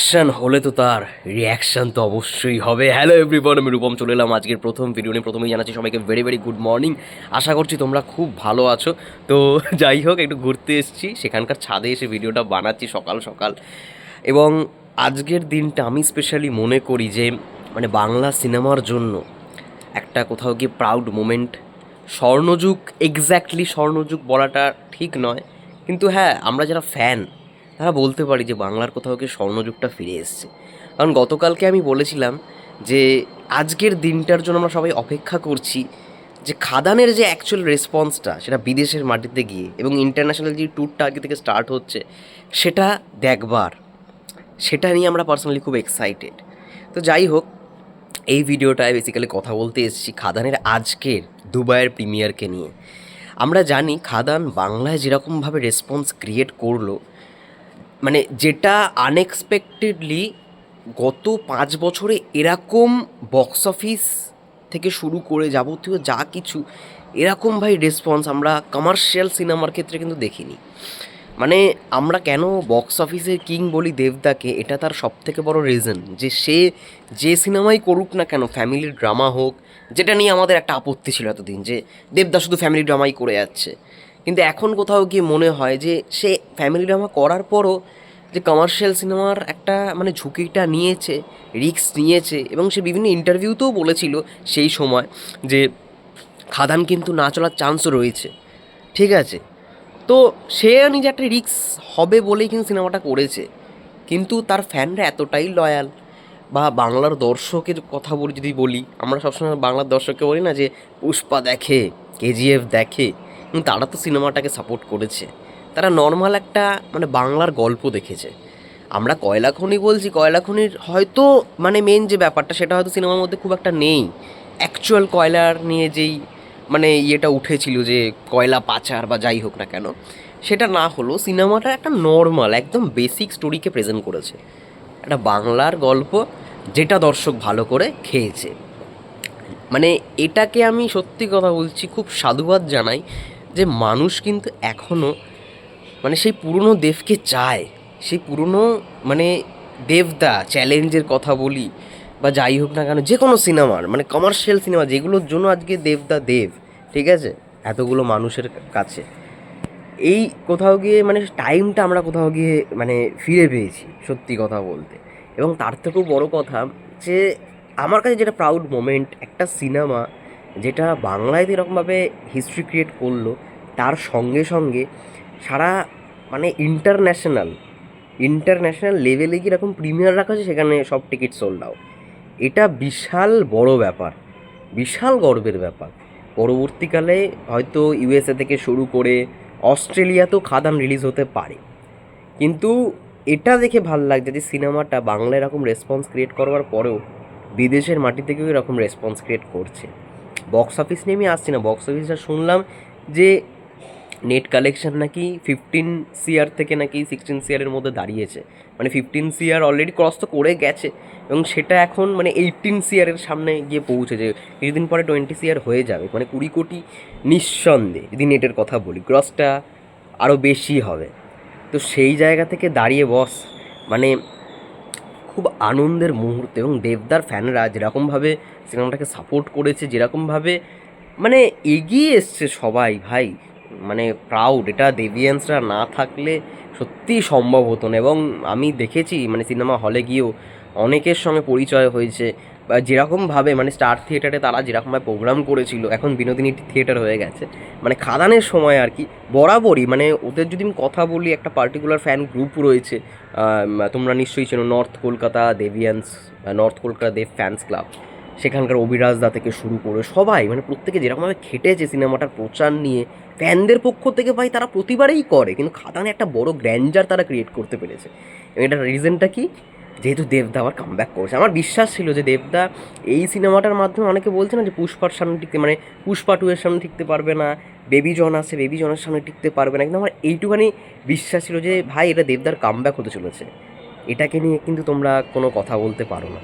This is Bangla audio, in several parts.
অ্যাকশন হলে তো তার রিয়াকশন তো অবশ্যই হবে। হ্যালো এভরিবন আমি রূপম, চলে এলাম আজকের প্রথম ভিডিও নিয়ে। প্রথমেই জানাচ্ছি সবাইকে ভেরি ভেরি গুড মর্নিং আশা করছি তোমরা খুব ভালো আছো। তো যাই হোক, একটু ঘুরতে এসেছি। সেখানকার ছাদে এসে ভিডিওটা বানাচ্ছি সকাল সকাল। এবং আজকের দিনটা আমি স্পেশালি মনে করি যে মানে বাংলা সিনেমার জন্য একটা কোথাও গিয়ে প্রাউড মোমেন্ট স্বর্ণযুগ এক্স্যাক্টলি স্বর্ণযুগ বলাটা ঠিক নয়। কিন্তু হ্যাঁ আমরা যারা ফ্যান তারা বলতে পারি যে বাংলার কোথাও গিয়ে স্বর্ণযুগটা ফিরে এসছে। কারণ গতকালকে আমি বলেছিলাম যে আজকের দিনটার জন্য আমরা সবাই অপেক্ষা করছি যে খাদানের যে অ্যাকচুয়াল রেসপন্সটা সেটা বিদেশের মাটিতে গিয়ে এবং ইন্টারন্যাশনাল যে ট্যুরটা আগে থেকে স্টার্ট হচ্ছে, সেটা দেখবার। সেটা নিয়ে আমরা পার্সোনালি খুব এক্সাইটেড তো যাই হোক, এই ভিডিওটায় বেসিক্যালি কথা বলতে এসেছি খাদানের আজকের দুবাইয়ের প্রিমিয়ারকে নিয়ে। আমরা জানি খাদান বাংলায় যেরকমভাবে রেসপন্স ক্রিয়েট করল মানে যেটা আনএক্সপেক্টেডলি গত পাঁচ বছরে এরকম বক্স অফিস থেকে শুরু করে যাবতীয় যা কিছু, এরকম ভাই রেসপন্স আমরা কমার্শিয়াল সিনেমার ক্ষেত্রে কিন্তু দেখিনি। মানে আমরা কেন বক্স অফিসের কিং বলি দেবদাকে, এটা তার সব থেকে বড় রিজন যে সে যে সিনেমাই করুক না কেন ফ্যামিলির ড্রামা হোক, যেটা নিয়ে আমাদের একটা আপত্তি ছিল এতদিন যে দেবদা শুধু ফ্যামিলি ড্রামাই করে যাচ্ছে। কিন্তু এখন কোথাও গিয়ে মনে হয় যে সে ফ্যামিলি ড্রামা করার পরও যে কমার্শিয়াল সিনেমার একটা মানে ঝুঁকিটা নিয়েছে রিস্ক নিয়েছে এবং সে বিভিন্ন ইন্টারভিউতেও বলেছিল সেই সময় যে খাদান কিন্তু না চলার চান্সও রয়েছে। ঠিক আছে? তো সে নিজে একটা রিক্স হবে বলেই কিন্তু সিনেমাটা করেছে। কিন্তু তার ফ্যানরা এতটাই লয়াল বা বাংলার দর্শকের কথা বলি, যদি বলি, আমরা সবসময় বাংলার দর্শককে বলি না যে, পুষ্পা দেখে কেজিএফ দেখে। তারা তো সিনেমাটাকে সাপোর্ট করেছে। তারা নর্মাল একটা মানে বাংলার গল্প দেখেছে। আমরা কয়লা খনি বলছি, কয়লা খনির হয়তো মানে মেন যে ব্যাপারটা, সেটা হয়তো সিনেমার মধ্যে খুব একটা নেই। অ্যাকচুয়াল কয়লার নিয়ে যেই মানে ইয়েটা উঠেছিল যে কয়লা পাচার বা যাই হোক না কেন, সেটা না হলো সিনেমাটা একটা নর্মাল একদম বেসিক স্টোরিকে প্রেজেন্ট করেছে। একটা বাংলার গল্প যেটা দর্শক ভালো করে খেয়েছে। মানে এটাকে আমি সত্যি কথা বলছি, খুব সাধুবাদ জানাই। যে মানুষ কিন্তু এখনও মানে সেই পুরনো দেবকে চায়। সেই পুরনো মানে দেবদা চ্যালেঞ্জের কথা বলি বা যাই হোক না কেন যে কোনো সিনেমার মানে কমার্শিয়াল সিনেমা যেগুলোর জন্য আজকে দেবদা দেব, ঠিক আছে? এতগুলো মানুষের কাছে। এই কোথাও গিয়ে মানে টাইমটা আমরা কোথাও গিয়ে মানে ফিরে পেয়েছি, সত্যি কথা বলতে। এবং তার থেকেও বড় কথা যে, আমার কাছে যেটা প্রাউড মোমেন্ট একটা সিনেমা যেটা বাংলায় যেরকমভাবে হিস্ট্রি ক্রিয়েট করল, তার সঙ্গে সঙ্গে সারা মানে ইন্টারন্যাশনাল ইন্টারন্যাশনাল লেভেলে কি প্রিমিয়ার রাখা আছে সেখানে সব টিকিট সোল্ড আউট এটা বিশাল বড় ব্যাপার, বিশাল গর্বের ব্যাপার। পরবর্তীকালে হয়তো ইউএসএ থেকে শুরু করে অস্ট্রেলিয়াতেও খাদান রিলিজ হতে পারে। কিন্তু এটা দেখে ভালো লাগছে যে সিনেমাটা বাংলা এরকম রেসপন্স ক্রিয়েট করবার পরেও বিদেশের মাটি থেকেও এরকম রেসপন্স ক্রিয়েট করছে। বক্স অফিস নিয়ে আমি আসছি না। বক্স অফিসটা শুনলাম যে নেট কালেকশন নাকি ফিফটিন সিআর থেকে নাকি সিক্সটিন সিআরের মধ্যে দাঁড়িয়েছে। মানে ফিফটিন সিআর অলরেডি ক্রস তো করে গেছে এবং সেটা এখন মানে এইটিন সিআরের সামনে গিয়ে পৌঁছেছে। কিছুদিন পরে টোয়েন্টি সিআর হয়ে যাবে। মানে কুড়ি কোটি নিঃসন্দেহে যদি নেটের কথা বলি ক্রসটা আরও বেশি হবে। তো সেই জায়গা থেকে দাঁড়িয়ে বস মানে খুব আনন্দের মুহূর্ত এবং দেবদার ফ্যানরা যেরকমভাবে সিনেমাটাকে সাপোর্ট করেছে, যেরকমভাবে মানে এগিয়ে এসছে সবাই, ভাই। মানে প্রাউড এটা দেবিয়ান্সরা না থাকলে সত্যি সম্ভব হতো না। এবং আমি দেখেছি মানে সিনেমা হলে গিয়েও অনেকের সঙ্গে পরিচয় হয়েছে। যেরকমভাবে মানে স্টার থিয়েটারে তারা যেরকমভাবে প্রোগ্রাম করেছিল, এখন বিনোদিনী থিয়েটার হয়ে গেছে। মানে খাদানের সময় আর কি, বরাবরই মানে ওদের যদি আমি কথা বলি, একটা পার্টিকুলার ফ্যান গ্রুপ রয়েছে তোমরা নিশ্চয়ই চেনো north Kolkata Devians north Kolkata Dev fans club সেখানকার অভিরাজ দা থেকে শুরু করে সবাই মানে প্রত্যেকে যেরকমভাবে খেটেছে সিনেমাটার প্রচার নিয়ে, ফ্যানদের পক্ষ থেকে ভাই তারা প্রতিবারেই করে, কিন্তু খাদানে একটা বড় গ্র্যান্ডার তারা ক্রিয়েট করতে পেরেছে। এবং এটার রিজনটা কি? যেহেতু দেবদা আবার কামব্যাক করছে। আমার বিশ্বাস ছিল যে দেবদা এই সিনেমাটার মাধ্যমে অনেকে বলছে না যে পুষ্পার সামনে টিকতে মানে পুষ্পা টু এর সামনে টিকতে পারবে না বেবি জন আছে বেবি জনের সামনে টিকতে পারবে না। কিন্তু আমার এইটুখানি বিশ্বাস ছিল যে, ভাই, এটা দেবদার কামব্যাক হতে চলেছে। এটাকে নিয়ে কিন্তু তোমরা কোনো কথা বলতে পারো না।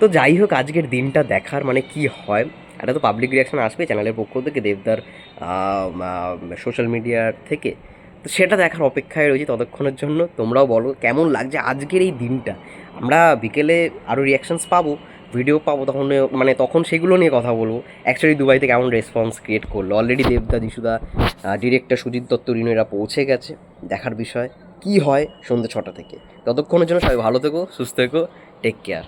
তো যাই হোক, আজকের দিনটা দেখার মানে কি হয়, এটা তো পাবলিক রিয়াকশন আসবে চ্যানেলের পক্ষ থেকে দেবদার সোশ্যাল মিডিয়ার থেকে। তো সেটা দেখার অপেক্ষায় রয়েছে ততক্ষণের জন্য। তোমরাও বলো, কেমন লাগছে আজকের এই দিনটা? আমরা বিকেলে আরও রিয়াকশানস পাবো ভিডিও পাবো, তখন মানে তখন সেগুলো নিয়ে কথা বলব। অ্যাকচুয়ালি দুবাইতে কেমন রেসপন্স ক্রিয়েট করল? অলরেডি দেবদা, দিশুদা ডিরেক্টর সুজিত দত্ত রিনু এরা পৌঁছে গেছে দেখার বিষয়। কি হয় সন্ধ্যে ছটা থেকে? ততক্ষণের জন্য সবাই ভালো থেকো, সুস্থ থেকো টেক কেয়ার